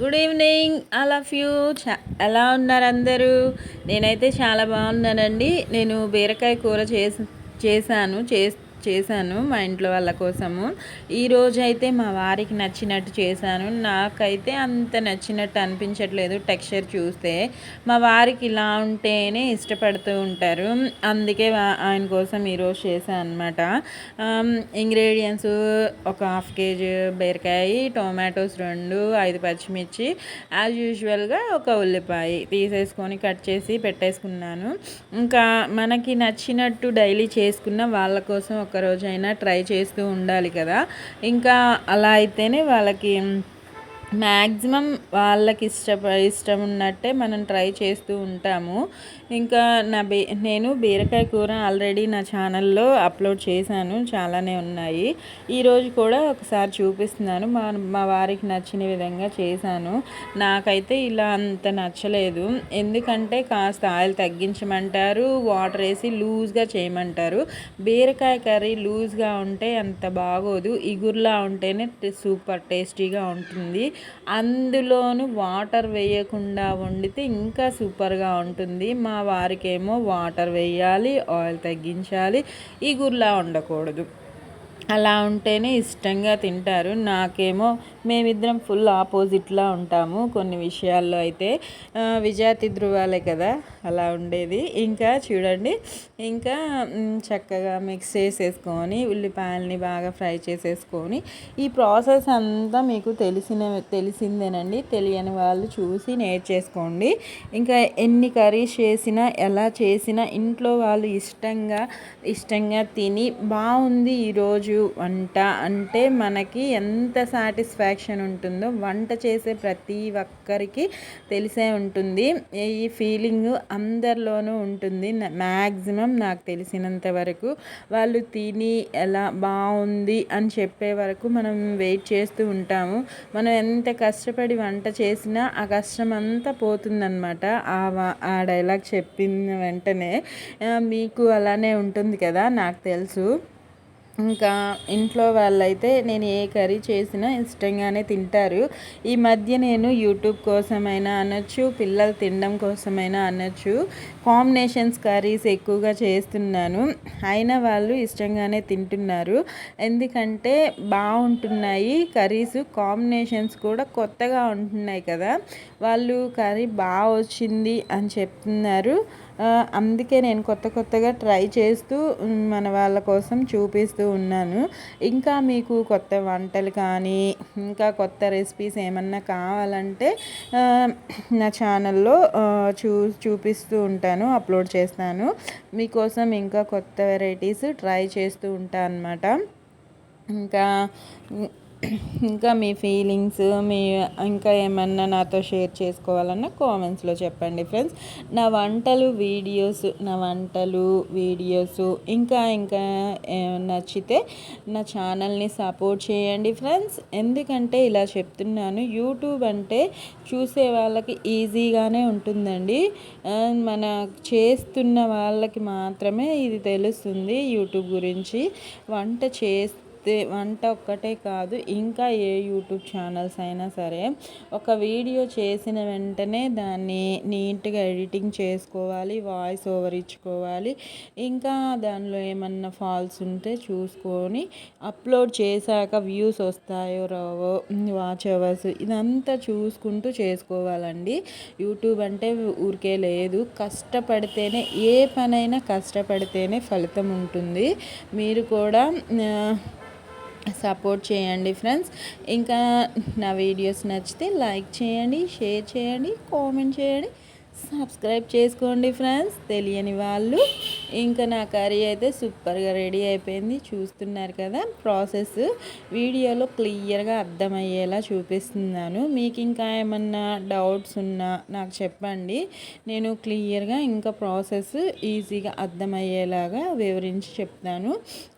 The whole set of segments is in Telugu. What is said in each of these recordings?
Good evening all of you చా ఎలా ఉన్నారు అందరూ? నేనైతే చాలా బాగున్నానండి. నేను బీరకాయ కూర చేసి చేశాను. చేసి చేశాను మా ఇంట్లో వాళ్ళ కోసము. ఈరోజు అయితే మా వారికి నచ్చినట్టు చేశాను. నాకైతే అంత నచ్చినట్టు అనిపించట్లేదు టెక్స్చర్ చూస్తే. మా వారికి ఇలా ఉంటేనే ఇష్టపడుతూ ఉంటారు. అందుకే ఆయన కోసం ఈరోజు చేశాను అనమాట ఇంగ్రీడియంట్స్ ఒక హాఫ్ కేజీ బీరకాయ టొమాటోస్ రెండు ఐదు పచ్చిమిర్చి యాజ్ యూజువల్గా ఒక ఉల్లిపాయ తీసేసుకొని కట్ చేసి పెట్టేసుకున్నాను. ఇంకా మనకి నచ్చినట్టు డైలీ చేసుకున్న వాళ్ళ కోసం ఒక ఒక్కరోజైనా ట్రై చేస్తూ ఉండాలి కదా. ఇంకా అలా అయితేనే వాళ్ళకి మ్యాక్సిమం వాళ్ళకి ఇష్ట ఇష్టం ఉన్నట్టే మనం ట్రై చేస్తూ ఉంటాము. ఇంకా నా బీ నేను బీరకాయ కూర ఆల్రెడీ నా ఛానల్లో అప్లోడ్ చేశాను చాలానే ఉన్నాయి. ఈరోజు కూడా ఒకసారి చూపిస్తున్నాను మా మా వారికి నచ్చిన విధంగా చేశాను. నాకైతే ఇలా అంత నచ్చలేదు. ఎందుకంటే కాస్త ఆయిల్ తగ్గించమంటారు వాటర్ వేసి లూజ్గా చేయమంటారు. బీరకాయ కర్రీ లూజ్గా ఉంటే అంత బాగోదు. ఇగుర్లా ఉంటేనే సూపర్ టేస్టీగా ఉంటుంది. అందులోను వాటర్ వేయకుండా వండితే ఇంకా సూపర్గా ఉంటుంది. మా వారికేమో వాటర్ వేయాలి ఆయిల్ తగ్గించాలి ఈ గుర్లా ఉండకూడదు అలా ఉంటేనే ఇష్టంగా తింటారు. నాకేమో మేమిద్దరం ఫుల్ ఆపోజిట్లా ఉంటాము కొన్ని విషయాల్లో అయితే. విజాతి ధృవాలే కదా. అలా ఉండేది. ఇంకా చూడండి ఇంకా చక్కగా మిక్స్ చేసేసుకొని ఉల్లిపాయలని బాగా ఫ్రై చేసేసుకొని ఈ ప్రాసెస్ అంతా మీకు తెలిసిన తెలిసిందేనండి. తెలియని వాళ్ళు చూసి నేర్చేసుకోండి. ఇంకా ఎన్ని కర్రీస్ చేసినా ఎలా చేసినా ఇంట్లో వాళ్ళు ఇష్టంగా ఇష్టంగా తిని బాగుంది ఈరోజు వంట. అంటే మనకి ఎంత సాటిస్ఫాక్షన్ ఉంటుందో వంట చేసే ప్రతి ఒక్కరికి తెలిసే ఉంటుంది. ఈ ఫీలింగ్ అందరిలోనూ ఉంటుంది. మ్యాక్సిమం నాకు తెలిసినంత వరకు వాళ్ళు తిని ఎలా బాగుంది అని చెప్పే వరకు మనం వెయిట్ చేస్తూ ఉంటాము. మనం ఎంత కష్టపడి వంట చేసినా ఆ కష్టం అంతా పోతుందన్నమాట. ఆ డైలాగ్ చెప్పిన వెంటనే మీకు అలానే ఉంటుంది కదా నాకు తెలుసు. ఇంకా ఇంట్లో వాళ్ళైతే నేను ఏ కర్రీ చేసినా ఇష్టంగానే తింటారు. ఈ మధ్య నేను యూట్యూబ్ కోసమైనా అనొచ్చు పిల్లలు తినడం కోసమైనా అనొచ్చు. కాంబినేషన్స్ కర్రీస్ ఎక్కువగా చేస్తున్నాను. అయినా వాళ్ళు ఇష్టంగానే తింటున్నారు. ఎందుకంటే బాగుంటున్నాయి కర్రీస్ కాంబినేషన్స్ కూడా కొత్తగా ఉంటున్నాయి కదా. వాళ్ళు కర్రీ బాగా వచ్చింది అని చెప్తున్నారు. అందుకే నేను కొత్త కొత్తగా ట్రై చేస్తూ మన వాళ్ళ కోసం చూపిస్తూ ఉన్నాను. ఇంకా మీకు కొత్త వంటలు కానీ ఇంకా కొత్త రెసిపీస్ ఏమన్నా కావాలంటే నా ఛానల్లో చూ చూపిస్తూ ఉంటాను అప్లోడ్ చేస్తాను. మీకోసం ఇంకా కొత్త వెరైటీస్ ట్రై చేస్తూ ఉంటాను అనమాట ఇంకా ఇంకా మీ ఫీలింగ్స్ మీ ఇంకా ఏమన్నా నాతో షేర్ చేసుకోవాలన్నా కామెంట్స్లో చెప్పండి ఫ్రెండ్స్ నా వంటలు వీడియోస్ నా వంటలు వీడియోస్ ఇంకా ఇంకా నచ్చితే నా ఛానల్ని సపోర్ట్ చేయండి ఫ్రెండ్స్ ఎందుకంటే ఇలా చెప్తున్నాను యూట్యూబ్ అంటే చూసే వాళ్ళకి ఈజీగానే ఉంటుందండి. మన చేస్తున్న వాళ్ళకి మాత్రమే ఇది తెలుస్తుంది యూట్యూబ్ గురించి. వంట చేస్తే వంట ఒక్కటే కాదు ఇంకా ఏ యూట్యూబ్ ఛానల్స్ అయినా సరే ఒక వీడియో చేసిన వెంటనే దాన్ని నీట్గా ఎడిటింగ్ చేసుకోవాలి వాయిస్ ఓవర్ ఇచ్చుకోవాలి. ఇంకా దానిలో ఏమన్నా ఫాల్స్ ఉంటే చూసుకొని అప్లోడ్ చేశాక వ్యూస్ వస్తాయో రావో వాచ్ అవర్స్ ఇదంతా చూసుకుంటూ చేసుకోవాలండి. యూట్యూబ్ అంటే ఊరికే లేదు. కష్టపడితేనే ఏ పనైనా కష్టపడితేనే ఫలితం ఉంటుంది. మీరు కూడా సపోర్ట్ చేయండి ఫ్రెండ్స్. ఇంకా నా వీడియోస్ నచ్చితే లైక్ చేయండి షేర్ చేయండి కామెంట్ చేయండి సబ్స్క్రైబ్ చేసుకోండి ఫ్రెండ్స్. తెలియని వాళ్ళు. ఇంకా నా కర్రీ అయితే సూపర్గా రెడీ అయిపోయింది. చూస్తున్నారు కదా ప్రాసెస్. వీడియోలో క్లియర్గా అర్థమయ్యేలా చూపిస్తున్నాను. మీకు ఇంకా ఏమన్నా డౌట్స్ ఉన్నా నాకు చెప్పండి. నేను క్లియర్గా ఇంకా ప్రాసెస్ ఈజీగా అర్థమయ్యేలాగా వివరించి చెప్తాను.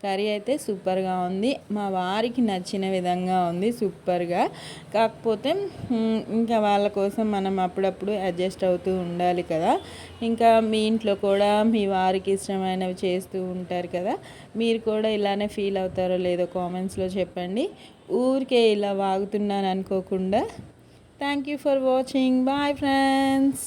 కర్రీ అయితే సూపర్గా ఉంది. మా వారికి నచ్చిన విధంగా ఉంది సూపర్గా. కాకపోతే ఇంకా వాళ్ళ కోసం మనం అప్పుడప్పుడు అడ్జస్ట్ అవుతూ ఉండాలి కదా. ఇంకా మీ ఇంట్లో కూడా మీ వారికి ఇష్టమైనవి చేస్తూ ఉంటారు కదా మీరు కూడా ఇలానే ఫీల్ అవుతారో లేదో కామెంట్స్లో చెప్పండి. ఊరికే ఇలా వాగుతున్నాను అనుకోకుండా. Thank you for watching. Bye friends.